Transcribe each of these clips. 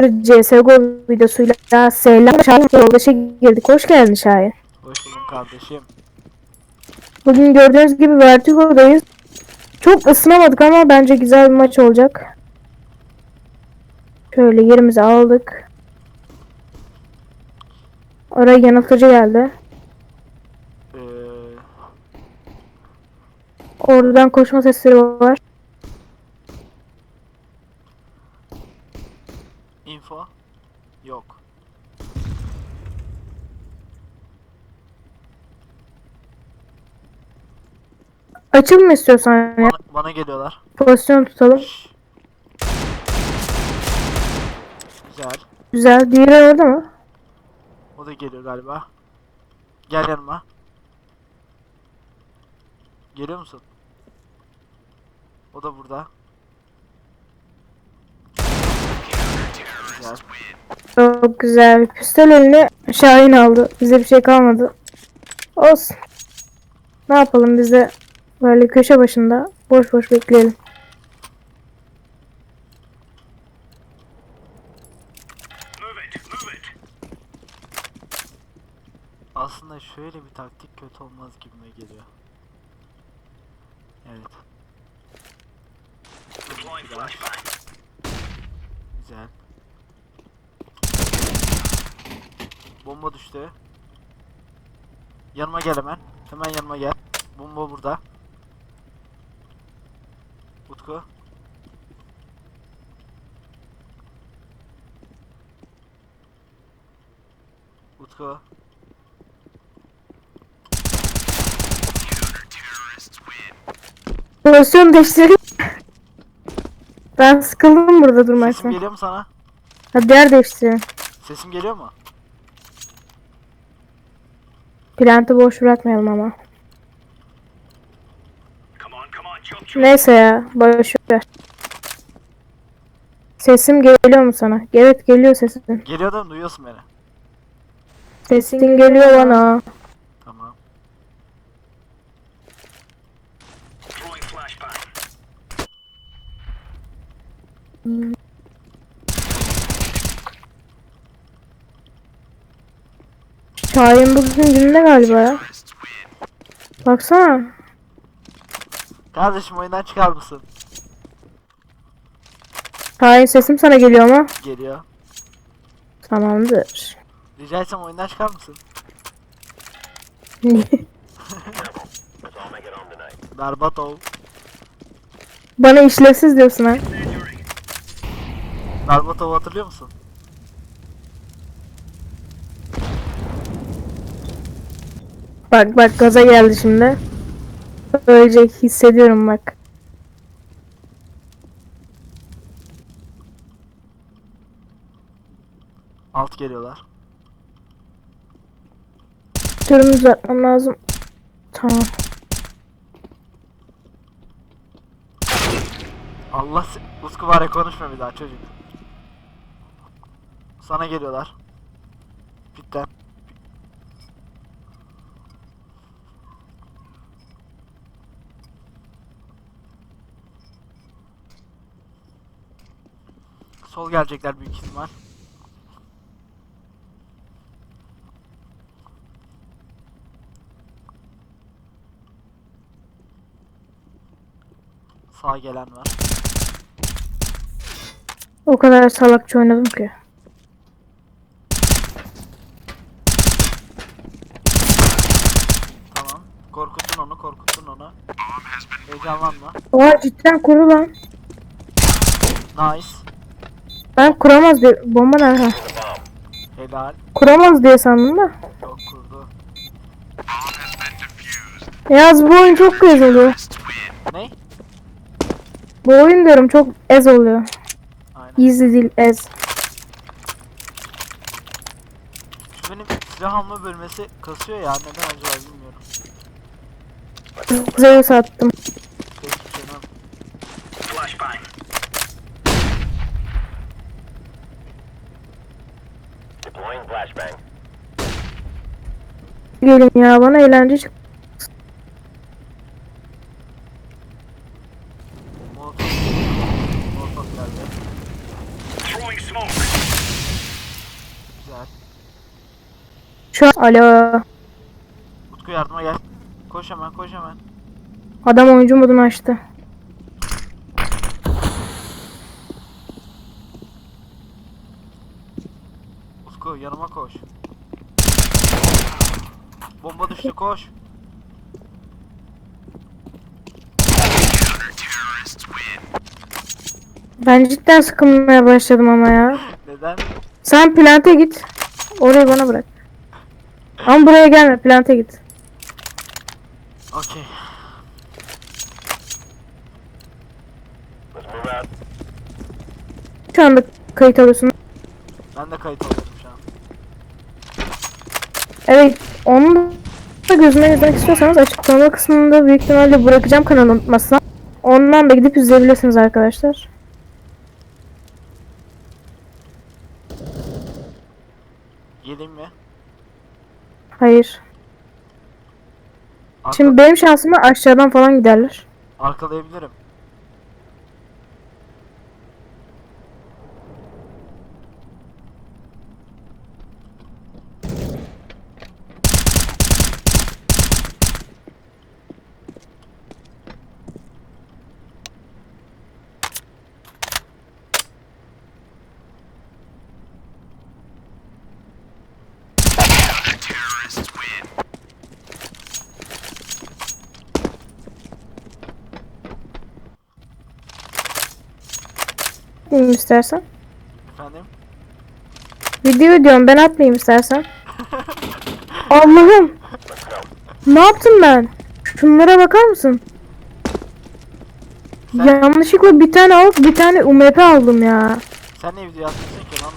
CSGO videosuyla selam. Şahin yoldaşa girdik. Hoş geldin Şahin. Hoş buldum kardeşim. Bugün gördüğünüz gibi Vertigo'dayız. Çok ısınamadık ama bence güzel bir maç olacak. Şöyle yerimizi aldık. Oraya yanıltıcı geldi. Ee, Oradan koşma sesleri var. Açıl mı istiyorsan ya? Bana, bana geliyorlar. Pozisyon tutalım. Güzel. Güzel. Diğeri orada mı? O da geliyor galiba. Gel yanıma. Geliyor musun? O da burada. Güzel. Çok güzel. Pistol eline Şahin aldı. Bize bir şey kalmadı. Olsun. Ne yapalım biz de böyle köşe başında boş boş bekleyelim. Aslında şöyle bir taktik kötü olmaz gibime geliyor. Evet. Güzel. Bomba düştü. Yanıma gel hemen. Hemen yanıma gel. Bomba burada. Utku. Utku. Pozisyon değiştirelim. Ben sıkıldım burada Sesim durmaktan. geliyor mu sana? Hadi yer değiştirelim. Sesim geliyor mu? Plantı boş bırakmayalım ama. Neyse ya. Boş ver. Sesim geliyor mu sana? Evet geliyor sesin. Geliyor da duyuyorsun beni. Sesin geliyor bana. Tamam. Flashbang. Şahin bugün günde galiba ya. Baksana. Kardeşim oyundan çıkar mısın? Şahin sesim sana geliyor ama. Geliyor. Tamamdır. Rica etsem oyundan çıkar mısın? Berbatov. Bana işlevsiz diyorsun ha. Berbatov'u hatırlıyor musun? Bak bak gaza geldi şimdi. Böylece hissediyorum bak. Alt geliyorlar. Türümü düzeltmem lazım. Tamam. Allah se- Utku var ya konuşma bir daha çocuk. Sana geliyorlar. Bitten. Sol gelecekler büyük ihtimal. Sağ gelen var. O kadar salakça oynadım ki. Tamam. Korkutun onu, korkutun onu. Heyecanlanma. Oha cidden kuru lan. Nice. Ben kuramaz diye bomba nerede? Helal. Kuramaz diye sandım da. Çok kurdu. Yaz bu oyun çok ez oluyor. Ne? Bu oyun diyorum çok ez oluyor. Aynen. Easy değil ez. Benim silah alma bölmesi kasıyor ya. Neden acaba bilmiyorum. Zeus attım. Peki. Flashbang. Gelin ya bana eğlence çık. Şu an alo. Utku yardıma gel. Koş hemen koş hemen. Adam oyuncu modunu açtı. Koş. Bomba düştü koş. Ben cidden sıkılmaya başladım ama ya. Neden? Sen plante git. Orayı bana bırak. Ama buraya gelme plante git. Okey. Şu anda kayıt alıyorsun. Ben de kayıt alıyorum. Evet onu da gözüme izlemek istiyorsanız açıklama kısmında büyük ihtimalle bırakacağım kanalı unutmazsam. Ondan da gidip izleyebilirsiniz arkadaşlar. Geleyim mi? Hayır. Arka- Şimdi benim şansıma aşağıdan falan giderler. arkalayabilirim. Atmayayım istersen. Efendim? Video diyorum ben atmayayım istersen. Allah'ım. Ne yaptım ben? Şunlara bakar mısın? Sen- Yanlışlıkla bir tane alıp bir tane UMP aldım ya. Sen ne video atmışsın ki lan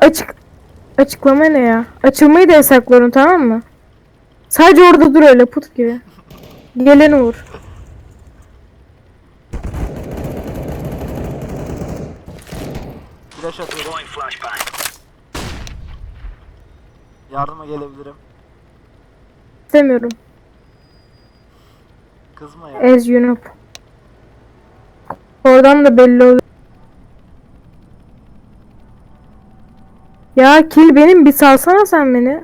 Açık açıklama ne ya? Açılmayı da yasaklıyorum tamam mı? Sadece orada dur öyle put gibi. Geleni vur. Flash atıyorum. Yardıma gelebilirim. İstemiyorum. Kızma ya. You know. Oradan da belli oluyor. Ya kill benim bir salsana sen beni.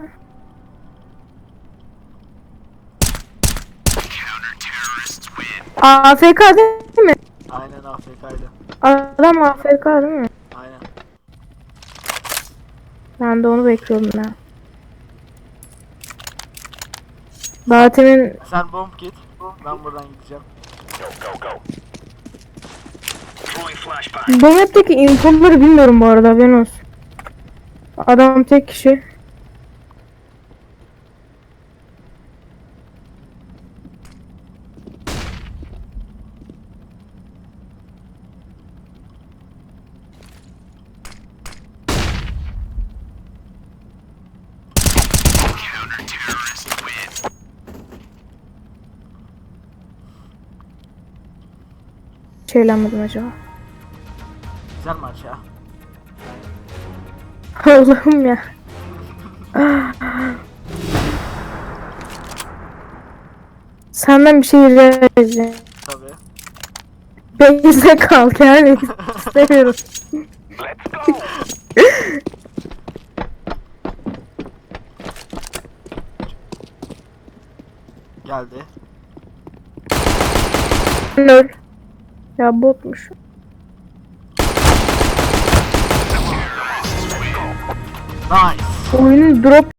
AFK değil mi? Aynen AFK'ydı. Adam AFK değil mi? Aynen. Ben de onu bekliyordum ya. Daha temin Sen bomb git. Ben buradan gideceğim. Go, go, go. Bu map'teki infoları bilmiyorum bu arada olsun. Adam tek kişi. Şeylenmedim acaba. Güzel maç ya. Allah'ım ya. Senden bir şey rica edeceğim. Tabii. Beyze kal yani. İstemiyorum. Let's go. Geldi. Öl. Ya botmuş. Nice. Oyunun drop